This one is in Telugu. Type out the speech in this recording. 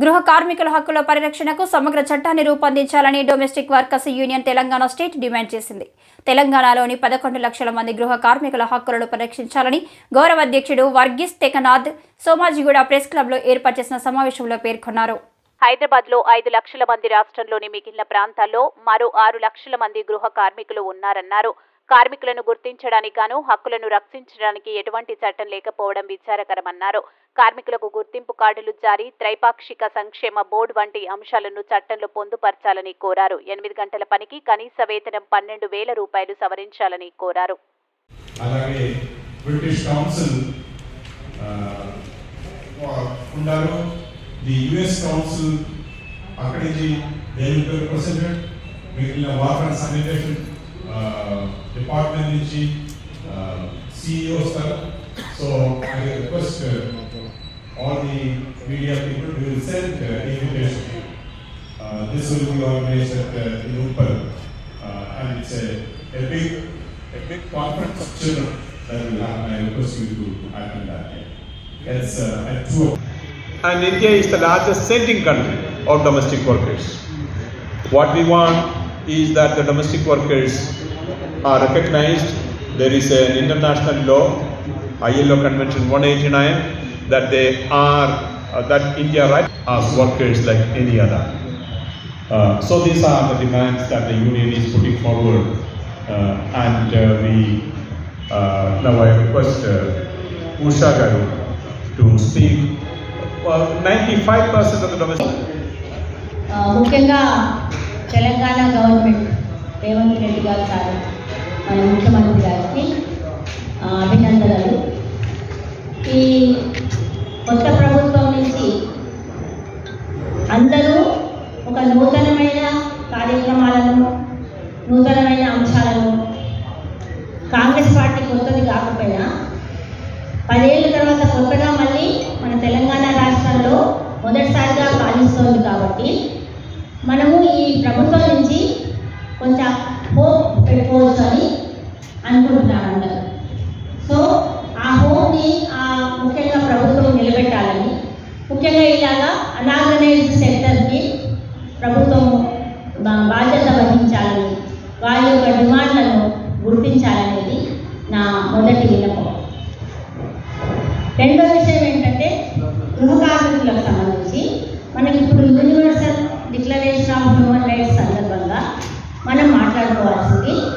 గృహ కార్మికుల హక్కుల పరిరక్షణకు సమగ్ర చట్టాన్ని రూపొందించాలని domestic workers union Telangana state demand చేసింది. తెలంగాణలోని పదకొండు లక్షల మంది గృహ కార్మికుల హక్కులను పరిరక్షించాలని గౌరవ అధ్యక్షుడు వర్గీస్ తెకనాథ్ సోమాజిగూడ ప్రెస్ క్లబ్లో ఏర్పాటు చేసిన సమావేశంలో పేర్కొన్నారు. హైదరాబాద్లో ఐదు లక్షల మంది రాష్ట్రంలోని మిగిలిన ప్రాంతాల్లో మరో ఆరు లక్షల మంది గృహ కార్మికులు ఉన్నారన్నారు. కార్మికులను గుర్తించడానికి గాను హక్కులను రక్షించడానికి ఎటువంటి చట్టం లేకపోవడం విచారకరమన్నారు. కార్మికులకు గుర్తింపు కార్డులు జారీ త్రైపాక్షిక సంక్షేమ బోర్డు వంటి అంశాలను చట్టంలో పొందుపరచాలని కోరారు. ఎనిమిది గంటల పనికి కనీస వేతనం పన్నెండు వేల రూపాయలు సవరించాలని కోరారు. అలాగే బ్రిటిష్ కౌన్సిల్ ఉన్నారు ది యుఎస్ కౌన్సిల్ అక్కడి నుంచి డేవిడ్ ప్రెసిడెంట్ మిగిలిన water and డిపార్ట్మెంట్ నుంచి సిఇఓ వస్తారు so I request all the media people will send invitation this will be organised at in Uppal and it's a, a big, a big conference of children that will happen. I request you to attend that. It's uh, at two. and India is the largest sending country of domestic workers. What we want is that the domestic workers are recognized. There is an international law, ILO Convention 189, that they are uh, that India right as workers like any other. Uh, so these are the demands that the union is putting forward, uh, and uh, we uh, now I request uh, Usha Garu to speak. Well, 95% of the domestic. ఆ, ముఖ్యంగా తెలంగాణ గవర్నమెంట్ రేవంత్ రెడ్డి గారు సార్ మన ముఖ్యమంత్రి గారికి అభినందనలు. ఈ కొత్త ప్రభుత్వం నుంచి అందరూ ఒక నూతనమైన కార్యక్రమాలను నూతనమైన అంశాలను కాంగ్రెస్ పార్టీ కొత్తది కాకపోయినా పదేళ్ళ తర్వాత కొత్తగా మళ్ళీ మన తెలంగాణ ఉండేలాగా అనార్గనైజ్డ్ సెక్టర్కి ప్రభుత్వం బాధ్యత వహించాలని వారి యొక్క డిమాండ్లను గుర్తించాలనేది నా మొదటి విన్నపం. రెండో విషయం ఏంటంటే గృహ కార్మికులకు సంబంధించి.